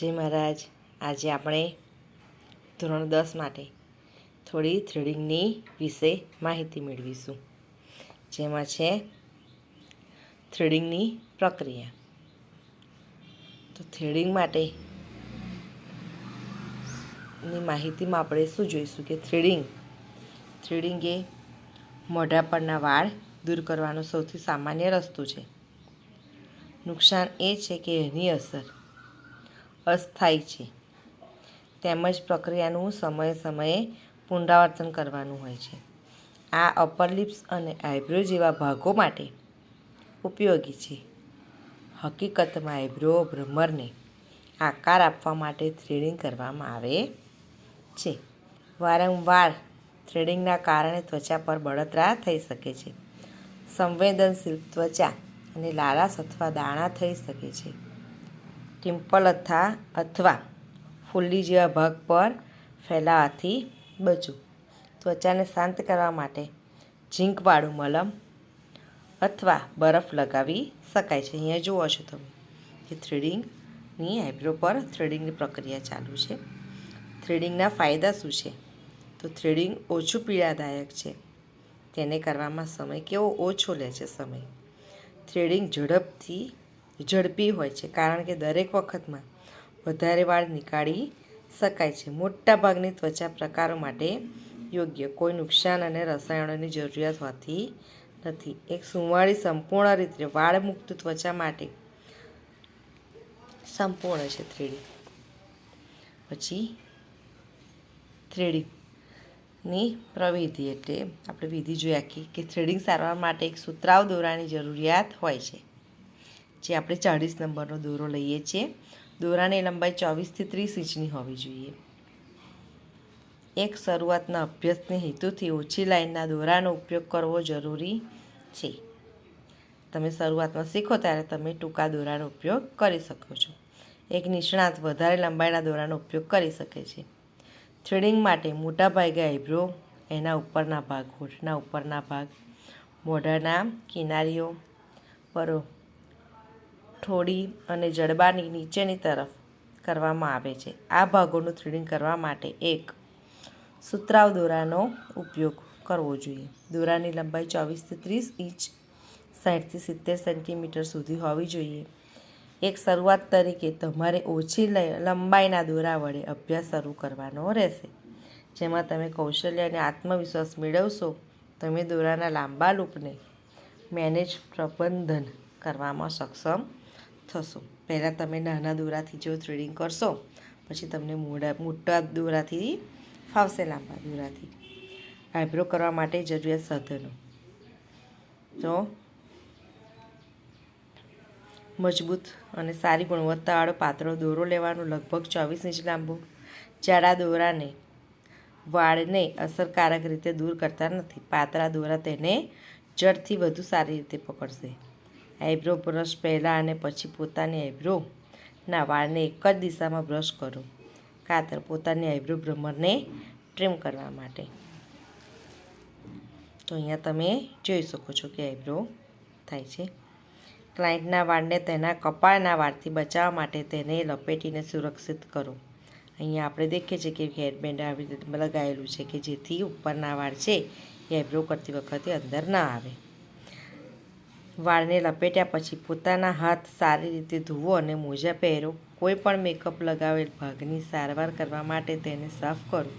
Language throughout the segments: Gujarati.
જય મહારાજ. આજે આપણે ધોરણ દસ માટે થોડી થ્રેડિંગની વિશે માહિતી મેળવીશું. જેમાં છે થ્રેડિંગની પ્રક્રિયા. તો થ્રેડિંગ માટે ની માહિતીમાં આપણે શું જોઈશું કે થ્રેડિંગ થ્રેડિંગ એ મોઢા પરના વાળ દૂર કરવાનો સૌથી સામાન્ય રસ્તો છે. નુકસાન એ છે કે એની અસર. અસ્થાયી છે. તેમજ પ્રક્રિયાનું સમયે સમયે પુનરાવર્તન કરવાનું હોય છે. આ અપર લિપ્સ અને આઈબ્રો જેવા ભાગો માટે ઉપયોગી છે. હકીકતમાં આઈબ્રો ભ્રમરને આકાર આપવા માટે થ્રેડિંગ કરવામાં આવે છે. વારંવાર થ્રેડિંગના કારણે ત્વચા પર બળતરા થઈ શકે છે. સંવેદનશીલ ત્વચા અને લાલાસ અથવા દાણા થઈ શકે છે. ટિમ્પલ અથવા અથવા ફુલ્લી જેવા ભાગ પર ફેલાવાથી બચવું. ત્વચાને શાંત કરવા માટે ઝીંકવાળું મલમ અથવા બરફ લગાવી શકાય છે. અહીંયા જુઓ છો તમે કે થ્રેડિંગની આઈબ્રો પર થ્રેડિંગની પ્રક્રિયા ચાલુ છે. થ્રેડિંગના ફાયદા શું છે? તો થ્રેડિંગ ઓછું પીડાદાયક છે. તેને કરવામાં સમય કેવો ઓછો લે છે સમય. થ્રેડિંગ ઝડપથી ઝડપી હોય છે, કારણ કે દરેક વખતમાં વધારે વાળ નીકાળી શકાય છે. મોટાભાગની ત્વચા પ્રકારો માટે યોગ્ય, કોઈ નુકસાન અને રસાયણોની જરૂરિયાત હોતી નથી. એક સુંવાળી સંપૂર્ણ રીતે વાળ મુક્ત ત્વચા માટે સંપૂર્ણ છે થ્રીડી પછી થ્રેડિંગની પ્રવિધિ એટલે આપણે વિધિ જોઈ આખી કે થ્રેડિંગ સારવાર માટે એક સુતરાવ દોરાની જરૂરિયાત હોય છે. જે આપણે ચાળીસ નંબરનો દોરો લઈએ છીએ. દોરાની લંબાઈ ચોવીસથી ત્રીસ ઇંચની હોવી જોઈએ. એક શરૂઆતના અભ્યાસને હેતુથી ઓછી લાઇનના દોરાનો ઉપયોગ કરવો જરૂરી છે. તમે શરૂઆતમાં શીખો ત્યારે તમે ટૂંકા દોરાનો ઉપયોગ કરી શકો છો. એક નિષ્ણાત વધારે લંબાઈના દોરાનો ઉપયોગ કરી શકે છે. થ્રેડિંગ માટે મોટા ભાગે આઈબ્રો, એના ઉપરના ભાગ, હોઠના ઉપરના ભાગ, મોઢાના કિનારીઓ, પર ઠોડી અને જડબાની નીચેની તરફ કરવામાં આવે છે. આ ભાગોનું થ્રેડિંગ કરવા માટે એક સુતરાવ દોરાનો ઉપયોગ કરવો જોઈએ. દોરાની લંબાઈ ચોવીસથી ત્રીસ ઇંચ સાઠથી સિત્તેર સેન્ટીમીટર સુધી હોવી જોઈએ. એક શરૂઆત તરીકે તમારે ઓછી લંબાઈના દોરા વડે અભ્યાસ શરૂ કરવાનો રહેશે. જેમાં તમે કૌશલ્ય અને આત્મવિશ્વાસ મેળવશો, તમે દોરાના લાંબા લૂપને મેનેજ પ્રબંધન કરવામાં સક્ષમ થશો. પહેલાં તમે નાના દોરાથી જો થ્રેડિંગ કરશો, પછી તમને મોડા, મોટા દોરાથી ફાવશે લાંબા દોરાથી. આઈબ્રો કરવા માટે જરૂરિયાત સાધનો. તો મજબૂત અને સારી ગુણવત્તાવાળો પાતળો દોરો લેવાનો લગભગ ચોવીસ ઇંચ લાંબો. જાડા દોરાને, વાળને અસરકારક રીતે દૂર કરતા નથી. પાતળા દોરા તેને જડથી વધુ સારી રીતે પકડશે. આઈબ્રો બ્રશ પહેલાં અને પછી પોતાની આઈબ્રોના વાળને એક જ દિશામાં બ્રશ કરો. કાતર પોતાની આઈબ્રો ભ્રમરને ટ્રીમ કરવા માટે. તો અહીંયા તમે જોઈ શકો છો કે આઈબ્રો થાય છે. ક્લાયન્ટના વાળને તેના કપાળના વાળથી બચાવવા માટે તેને લપેટીને સુરક્ષિત કરો. અહીંયા આપણે દેખીએ છીએ કે હેરબેન્ડ આવી રીતે લગાવેલું છે કે જેથી ઉપરના વાળ છે એ આઈબ્રો કરતી વખતે અંદર ના આવે. વાળને લપેટ્યા પછી પોતાના હાથ સારી રીતે ધોવો અને મોજા પહેરો. કોઈ પણ મેકઅપ લગાવેલ ભાગની સારવાર કરવા માટે તેને સાફ કરો.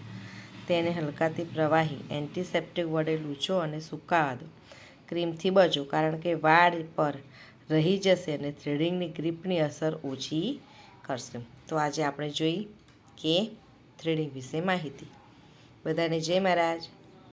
તેને હલકાથી પ્રવાહી એન્ટિસેપ્ટિક વડે લૂછો અને સુકાવા દો. ક્રીમથી બચો કારણ કે વાળ પર રહી જશે અને થ્રેડિંગની ગ્રીપની અસર ઓછી કરશે. તો આજે આપણે જોઈ કે થ્રેડિંગ વિશે માહિતી. બધાને જય મહારાજ.